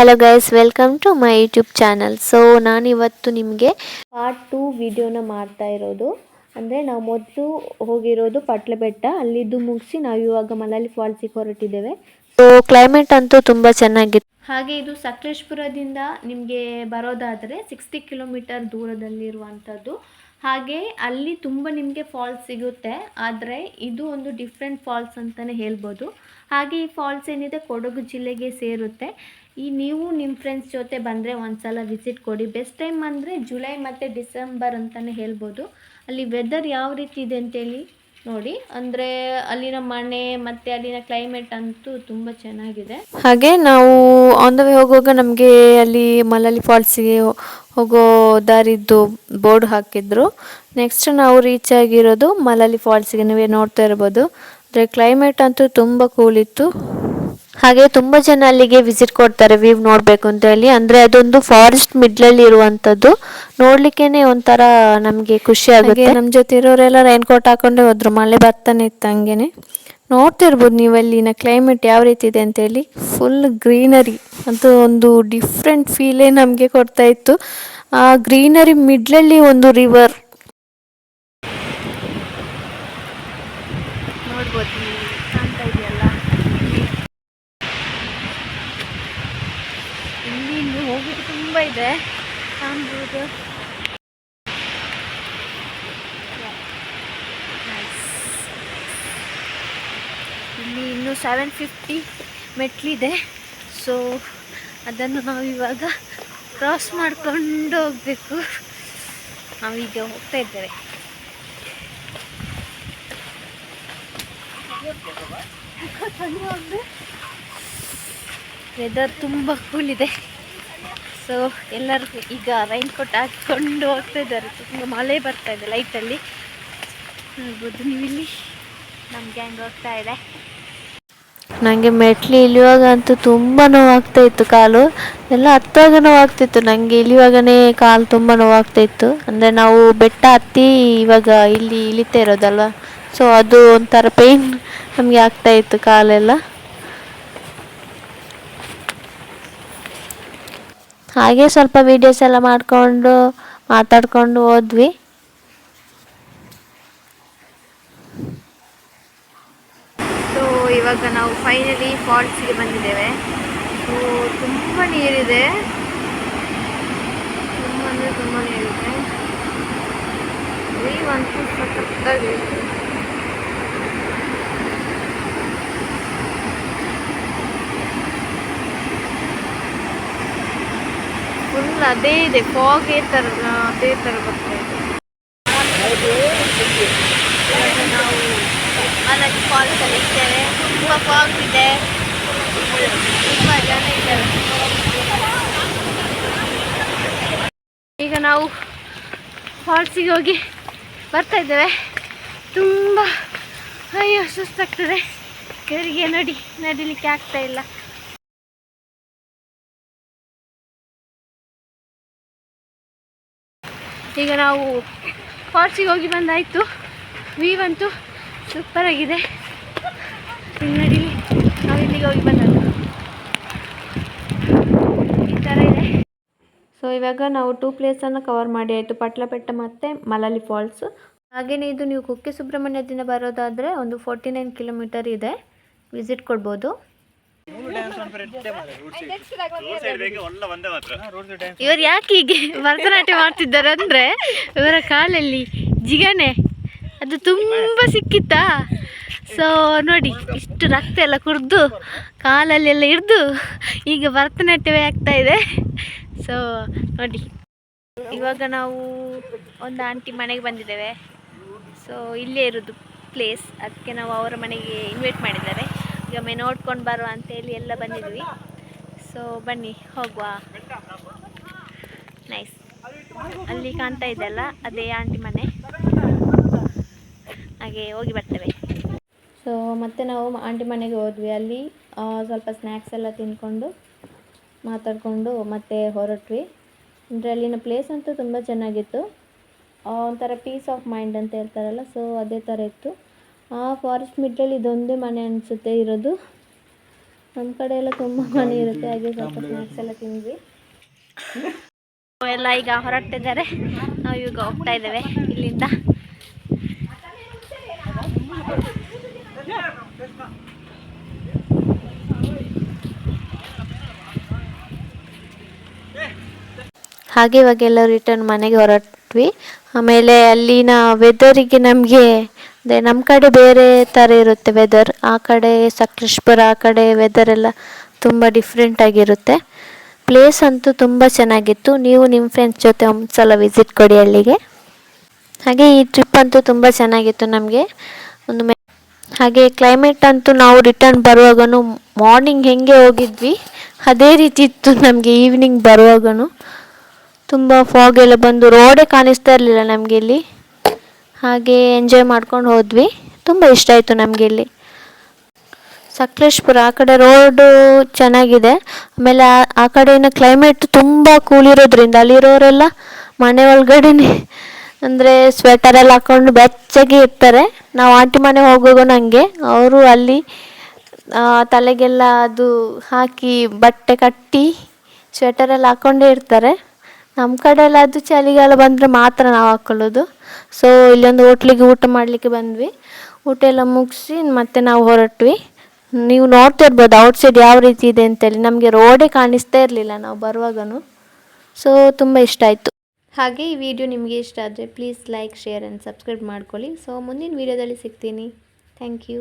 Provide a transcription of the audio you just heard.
Hello guys welcome to my YouTube channel so ನಾನಿವತ್ತು ನಿಮಗೆ part two ವಿಡಿಯೋನ ಮಾಡ್ತಾ ಇರೋದು. ಅಂದರೆ ನಾವು ಮೊದಲು ಹೋಗಿರೋದು ಪಟ್ಲ ಬೆಟ್ಟ ಅಲ್ಲಿದ್ದು ಮುಗಿಸಿ ನಾವು ಇವಾಗ ಮಲಾಲಿ ಫಾಲ್ಸಿಗೆ ಹೊರಟಿದ್ದೇವೆ. ಸೊ ಕ್ಲೈಮೇಟ್ ಅಂತೂ ತುಂಬ ಚೆನ್ನಾಗಿತ್ತು. ಹಾಗೆ ಇದು ಸಕಲೇಶ್ಪುರದಿಂದ ನಿಮಗೆ ಬರೋದಾದರೆ ಸಿಕ್ಸ್ಟಿ ಕಿಲೋಮೀಟರ್ ದೂರದಲ್ಲಿರುವಂಥದ್ದು ಹಾಗೆ ಅಲ್ಲಿ ತುಂಬ ನಿಮಗೆ ಫಾಲ್ಸ್ ಸಿಗುತ್ತೆ. ಆದರೆ ಇದು ಒಂದು ಡಿಫ್ರೆಂಟ್ ಫಾಲ್ಸ್ ಅಂತಲೇ ಹೇಳ್ಬೋದು. ಹಾಗೆ ಈ ಫಾಲ್ಸ್ ಏನಿದೆ ಕೊಡಗು ಜಿಲ್ಲೆಗೆ ಸೇರುತ್ತೆ. ಈ ನೀವು ನಿಮ್ಮ ಫ್ರೆಂಡ್ಸ್ ಜೊತೆ ಬಂದರೆ ಒಂದ್ಸಲ ವಿಸಿಟ್ ಕೊಡಿ. ಬೆಸ್ಟ್ ಟೈಮ್ ಅಂದರೆ ಜುಲೈ ಮತ್ತು ಡಿಸೆಂಬರ್ ಅಂತಲೇ ಹೇಳ್ಬೋದು. ಅಲ್ಲಿ ವೆದರ್ ಯಾವ ರೀತಿ ಇದೆ ಅಂತೇಳಿ ನೋಡಿ. ಅಂದರೆ ಅಲ್ಲಿನ ಮನೆ ಮತ್ತು ಅಲ್ಲಿನ ಕ್ಲೈಮೇಟ್ ಅಂತೂ ತುಂಬ ಚೆನ್ನಾಗಿದೆ. ಹಾಗೆ ನಾವು ಆನ್ ದ ವೇ ಹೋಗುವಾಗ ನಮಗೆ ಅಲ್ಲಿ ಮಲಾಲಿ ಫಾಲ್ಸಿಗೆ ಹೋಗೋ ದಾರಿದ್ದು ಬೋರ್ಡ್ ಹಾಕಿದ್ರು. ನೆಕ್ಸ್ಟ್ ನಾವು ರೀಚ್ ಆಗಿರೋದು ಮಲಾಲಿ ಫಾಲ್ಸಿಗೆ ನೀವೇ ನೋಡ್ತಾ ಇರ್ಬೋದು. ಅಂದರೆ ಕ್ಲೈಮೇಟ್ ಅಂತೂ ತುಂಬ ಕೂಲ್ ಇತ್ತು. ಹಾಗೆ ತುಂಬ ಜನ ಅಲ್ಲಿಗೆ ವಿಸಿಟ್ ಕೊಡ್ತಾರೆ ವ್ಯೂ ನೋಡಬೇಕು ಅಂತ ಹೇಳಿ. ಅಂದರೆ ಅದೊಂದು ಫಾರೆಸ್ಟ್ ಮಿಡ್ಲಲ್ಲಿ ಇರುವಂಥದ್ದು. ನೋಡ್ಲಿಕ್ಕೇನೆ ಒಂಥರ ನಮಗೆ ಖುಷಿ ಆಗುತ್ತೆ. ನಮ್ಮ ಜೊತೆ ಇರೋರೆಲ್ಲ ರೈನ್ ಕೋಟ್ ಹಾಕೊಂಡೇ ಹೋದ್ರು. ಮಳೆ ಬರ್ತಾನೆ ಇತ್ತು ಹಂಗೇನೆ. ನೋಡ್ತಿರ್ಬೋದು ನೀವು ಅಲ್ಲಿನ ಕ್ಲೈಮೇಟ್ ಯಾವ ರೀತಿ ಇದೆ ಅಂತೇಳಿ ಫುಲ್ ಗ್ರೀನರಿ ಅಂತ ಒಂದು ಡಿಫ್ರೆಂಟ್ ಫೀಲೇ ನಮಗೆ ಕೊಡ್ತಾ ಇತ್ತು. ಆ ಗ್ರೀನರಿ ಮಿಡ್ಲಲ್ಲಿ ಒಂದು ರಿವರ್ ನೋಡ್ಬೋದು ನೀವು ಕಾಣ್ತಾ ಇದೆಯಲ್ಲ ಇಲ್ಲಿ ಇನ್ನು ಹೋಗೋದು ತುಂಬ ಇದೆ. ಕಾಣ್ಬೋದು. ಇಲ್ಲಿ ಇನ್ನು ಸೆವೆನ್ ಫಿಫ್ಟಿ ಮೆಟ್ಲಿದೆ. ಸೊ ಅದನ್ನು ನಾವು ಇವಾಗ ಕ್ರಾಸ್ ಮಾಡ್ಕೊಂಡು ಹೋಗಬೇಕು. ನಾವೀಗ ಹೋಗ್ತಾ ಇದ್ದೇವೆ. ವೆದರ್ ತುಂಬ ಕೂಲ್ ಇದೆ. ಸೊ ಎಲ್ಲರೂ ಈಗ ರೈನ್ ಕೋಟ್ ಹಾಕ್ಕೊಂಡು ಹೋಗ್ತಾ ಇದ್ದಾರೆ. ತುಂಬ ಮಳೆ ಬರ್ತಾ ಇದೆ ಲೈಟಲ್ಲಿ ನೋಡ್ಬೋದು ನೀವು ಇಲ್ಲಿ? ನಮ್ಮ ಗ್ಯಾಂಗ್ ಹೋಗ್ತಾ ಇದೆ. ನನಗೆ ಮೆಟ್ಲು ಇಳಿಯುವಾಗ ಅಂತೂ ತುಂಬ ನೋವಾಗ್ತಾ ಇತ್ತು ಕಾಲು. ಎಲ್ಲ ಹತ್ತುವಾಗ ನೋವಾಗ್ತಿತ್ತು. ನನಗೆ ಇಳಿಯುವಾಗನೇ ಕಾಲು ತುಂಬ ನೋವಾಗ್ತಾ ಇತ್ತು. ಅಂದರೆ ನಾವು ಬೆಟ್ಟ ಹತ್ತಿ ಇವಾಗ ಇಲ್ಲಿ ಇಳಿತಾ ಇರೋದಲ್ವ? ಸೊ ಅದು ಒಂಥರ ಪೇಯ್ನ್ ನಮಗೆ ಆಗ್ತಾ ಇತ್ತು ಕಾಲೆಲ್ಲ. ಹಾಗೆ ಸ್ವಲ್ಪ ವೀಡಿಯೋಸ್ ಎಲ್ಲ ಮಾಡಿಕೊಂಡು, ಮಾತಾಡಿಕೊಂಡು ಹೋದ್ವಿ. ಸೊ ಇವಾಗ ನಾವು ಫೈನಲಿ ಫಾಲ್ಸ್ಗೆ ಬಂದಿದ್ದೇವೆ. ಸೊ ತುಂಬ ನೀರಿದೆ. ತುಂಬ ಅಂದರೆ ತುಂಬ ನೀರಿದೆ. ಒಂದು ಸಖತ್ತಾಗಿದೆ ಫುಲ್ ಅದೇ ಇದೆ ಫಾಗ್ ಥರ ಅದೇ ಥರ ಬರ್ತಾ ಇದೆ ನಾವು ಮಲಗಿ ಫಾಲ್ಸ್ ಅಲ್ಲಿ ಇದ್ದೇವೆ ತುಂಬ ಫಾಗ್ ಇದೆ. ತುಂಬ ಜನ ಇದ್ದಾರೆ. ಈಗ ನಾವು ಫಾಲ್ಸಿಗೆ ಹೋಗಿ ಬರ್ತಾ ಇದ್ದೇವೆ. ತುಂಬ ಅಯ್ಯೋ ಸುಸ್ತಾಗ್ತದೆ. ಕೆರಿಗೆ ನಡಿ ನಡಿಲಿಕ್ಕೆ ಆಗ್ತಾ ಇಲ್ಲ. ಈಗ ನಾವು ಫಾಲ್ಸಿಗೆ ಹೋಗಿ ಬಂದಾಯಿತು. ವ್ಯೂ ಅಂತೂ ಸೂಪರ್ ಆಗಿದೆ. ಇಲ್ಲಿ ನಡೀಲಿ ನಾವು ಇಲ್ಲಿಗೆ ಹೋಗಿ ಬಂದದ್ದು. ಈ ಥರ ಇದೆ. ಸೊ ಇವಾಗ ನಾವು ಟೂ ಪ್ಲೇಸನ್ನು ಕವರ್ ಮಾಡಿ ಆಯಿತು. ಪಟ್ಲಪೆಟ್ಟ ಮತ್ತು ಮಲಾಲಿ ಫಾಲ್ಸ್ ಹಾಗೆಯೇ ಇದು ನೀವು ಕುಕ್ಕೆ ಸುಬ್ರಹ್ಮಣ್ಯದಿಂದ ಬರೋದಾದರೆ ಒಂದು ಫೋರ್ಟಿ ನೈನ್ ಕಿಲೋಮೀಟರ್ ಇದೆ. ವಿಸಿಟ್ ಕೊಡ್ಬೋದು. ಇವರು ಯಾಕೆ ಹೀಗೆ ಭರತನಾಟ್ಯ ಮಾಡ್ತಿದ್ದಾರೆ ಅಂದ್ರೆ ಇವರ ಕಾಲಲ್ಲಿ ಜಿಗಣೆ ಅದು ತುಂಬ ಸಿಕ್ಕಿತ್ತಾ? ಸೊ ನೋಡಿ ಇಷ್ಟು ರಕ್ತ ಎಲ್ಲ ಕುಡಿದು ಕಾಲಲ್ಲೆಲ್ಲ ಹಿಡ್ದು ಈಗ ಭರತನಾಟ್ಯವೇ ಆಗ್ತಾ ಇದೆ. ಸೊ ನೋಡಿ ಇವಾಗ ನಾವು ಒಂದು ಆಂಟಿ ಮನೆಗೆ ಬಂದಿದ್ದೇವೆ. ಸೊ ಇಲ್ಲೇ ಇರೋದು ಪ್ಲೇಸ್ ಅದಕ್ಕೆ ನಾವು ಅವರ ಮನೆಗೆ ಇನ್ವೈಟ್ ಮಾಡಿದ್ದಾರೆ. ಒಮ್ಮೆ ನೋಡ್ಕೊಂಡು ಬರುವ ಅಂತೇಳಿ ಎಲ್ಲ ಬಂದಿದ್ವಿ. ಸೊ ಬನ್ನಿ, ಹೋಗುವ. ನೈಸ್ ಅಲ್ಲಿ ಕಾಣ್ತಾ ಇದೆಯಲ್ಲ, ಅದೇ ಆಂಟಿ ಮನೆ. ಹಾಗೆ ಹೋಗಿ ಬರ್ತೇವೆ. ಸೊ ಮತ್ತೆ ನಾವು ಆಂಟಿ ಮನೆಗೆ ಹೋದ್ವಿ. ಅಲ್ಲಿ ಸ್ವಲ್ಪ ಸ್ನ್ಯಾಕ್ಸ್ ಎಲ್ಲ ತಿಂದ್ಕೊಂಡು ಮಾತಾಡಿಕೊಂಡು ಮತ್ತೆ ಹೊರಟ್ವಿ. ಅಂದರೆ ಅಲ್ಲಿನ ಪ್ಲೇಸ್ ಅಂತೂ ತುಂಬ ಚೆನ್ನಾಗಿತ್ತು. ಒಂಥರ ಪೀಸ್ ಆಫ್ ಮೈಂಡ್ ಅಂತ ಹೇಳ್ತಾರಲ್ಲ ಸೊ ಅದೇ ಥರ ಇತ್ತು. ಆ ಫಾರೆಸ್ಟ್ ಮಿಡ್ಲಲ್ಲಿ ಇದೊಂದೇ ಮನೆ ಅನಿಸುತ್ತೆ ಇರೋದು. ನಮ್ಮ ಕಡೆ ಎಲ್ಲ ತುಂಬ ಮನೆ ಇರುತ್ತೆ ಹಾಗೆ ಸ್ವಲ್ಪ ಸ್ನ್ಯಾಕ್ಸ್ ಎಲ್ಲ ತಿಂದ್ವಿ. ಎಲ್ಲ ಈಗ ಹೊರಟಿದ್ದಾರೆ. ನಾವು ಈಗ ಹೋಗ್ತಾ ಇದ್ದೇವೆ ಇಲ್ಲಿಂದ. ಹಾಗೆ ಇವಾಗ ಎಲ್ಲ ರಿಟರ್ನ್ ಮನೆಗೆ ಹೊರಟ್ವಿ. ಆಮೇಲೆ ಅಲ್ಲಿನ ವೆದರಿಗೆ ನಮಗೆ ಅದೇ ನಮ್ಮ ಕಡೆ ಬೇರೆ ಥರ ಇರುತ್ತೆ ವೆದರ್ ಆ ಕಡೆ ಸಕಲೇಶ್ಪುರ, ಆ ಕಡೆ ವೆದರ್ ಎಲ್ಲ ತುಂಬ ಡಿಫ್ರೆಂಟ್ ಆಗಿರುತ್ತೆ. ಪ್ಲೇಸ್ ಅಂತೂ ತುಂಬ ಚೆನ್ನಾಗಿತ್ತು. ನೀವು ನಿಮ್ಮ ಫ್ರೆಂಡ್ಸ್ ಜೊತೆ ಒಂದು ಸಲ ವಿಸಿಟ್ ಕೊಡಿ ಅಲ್ಲಿಗೆ. ಹಾಗೆ ಈ ಟ್ರಿಪ್ ಅಂತೂ ತುಂಬ ಚೆನ್ನಾಗಿತ್ತು ನಮಗೆ. ಒಂದು ಹಾಗೆ ಕ್ಲೈಮೇಟ್ ಅಂತೂ ನಾವು ರಿಟರ್ನ್ ಬರುವಾಗೂ ಮಾರ್ನಿಂಗ್ ಹೆಂಗೆ ಹೋಗಿದ್ವಿ, ಅದೇ ರೀತಿ ಇತ್ತು ನಮಗೆ ಈವ್ನಿಂಗ್ ಬರುವಾಗೂ ತುಂಬ ಫಾಗ್ ಎಲ್ಲ ಬಂದು ರೋಡೇ ಕಾಣಿಸ್ತಾ ಇರಲಿಲ್ಲ ನಮಗೆ ಇಲ್ಲಿ. ಹಾಗೆ ಎಂಜಾಯ್ ಮಾಡ್ಕೊಂಡು ಹೋದ್ವಿ. ತುಂಬ ಇಷ್ಟ ಆಯಿತು ನಮಗೆ ಇಲ್ಲಿ. ಸಕಲೇಶ್ಪುರ, ಆ ಕಡೆ ರೋಡು ಚೆನ್ನಾಗಿದೆ. ಆಮೇಲೆ ಆ- ಕಡೆಯಿಂದ ಕ್ಲೈಮೇಟ್ ತುಂಬ ಕೂಲಿರೋದ್ರಿಂದ ಅಲ್ಲಿರೋರೆಲ್ಲ ಮನೆ ಒಳಗಡೆನೆ ಅಂದರೆ ಸ್ವೆಟರ್ ಎಲ್ಲ ಹಾಕೊಂಡು ಬೆಚ್ಚಗೆ ಇರ್ತಾರೆ. ನಾವು ಆಂಟಿ ಮನೆ ಹೋಗುವಾಗ ನನಗೆ ಅವರು ಅಲ್ಲಿ ತಲೆಗೆಲ್ಲ ಅದು ಹಾಕಿ ಬಟ್ಟೆ ಕಟ್ಟಿ ಸ್ವೆಟರ್ ಎಲ್ಲ ಹಾಕ್ಕೊಂಡೇ ಇರ್ತಾರೆ. ನಮ್ಮ ಕಡೆ ಎಲ್ಲ ಅದು ಚಳಿಗಾಲ ಬಂದರೆ ಮಾತ್ರ ನಾವು ಹಾಕೊಳ್ಳೋದು. ಸೊ ಇಲ್ಲೊಂದು ಹೋಟ್ಲಿಗೆ ಊಟ ಮಾಡಲಿಕ್ಕೆ ಬಂದ್ವಿ. ಊಟ ಎಲ್ಲ ಮುಗಿಸಿ, ಮತ್ತೆ ನಾವು ಹೊರಟ್ವಿ. ನೀವು ನೋಡ್ತಾ ಇರ್ಬೋದು ಔಟ್ಸೈಡ್ ಯಾವ ರೀತಿ ಇದೆ ಅಂತೇಳಿ. ನಮಗೆ ರೋಡೇ ಕಾಣಿಸ್ತಾ ಇರಲಿಲ್ಲ ನಾವು ಬರುವಾಗನು. ಸೊ ತುಂಬ ಇಷ್ಟ ಆಯಿತು. ಹಾಗೆ ಈ ವಿಡಿಯೋ ನಿಮಗೆ ಇಷ್ಟ ಆದರೆ please like share and subscribe ಮಾಡ್ಕೊಳ್ಳಿ. ಸೊ ಮುಂದಿನ ವಿಡಿಯೋದಲ್ಲಿ ಸಿಗ್ತೀನಿ. Thank you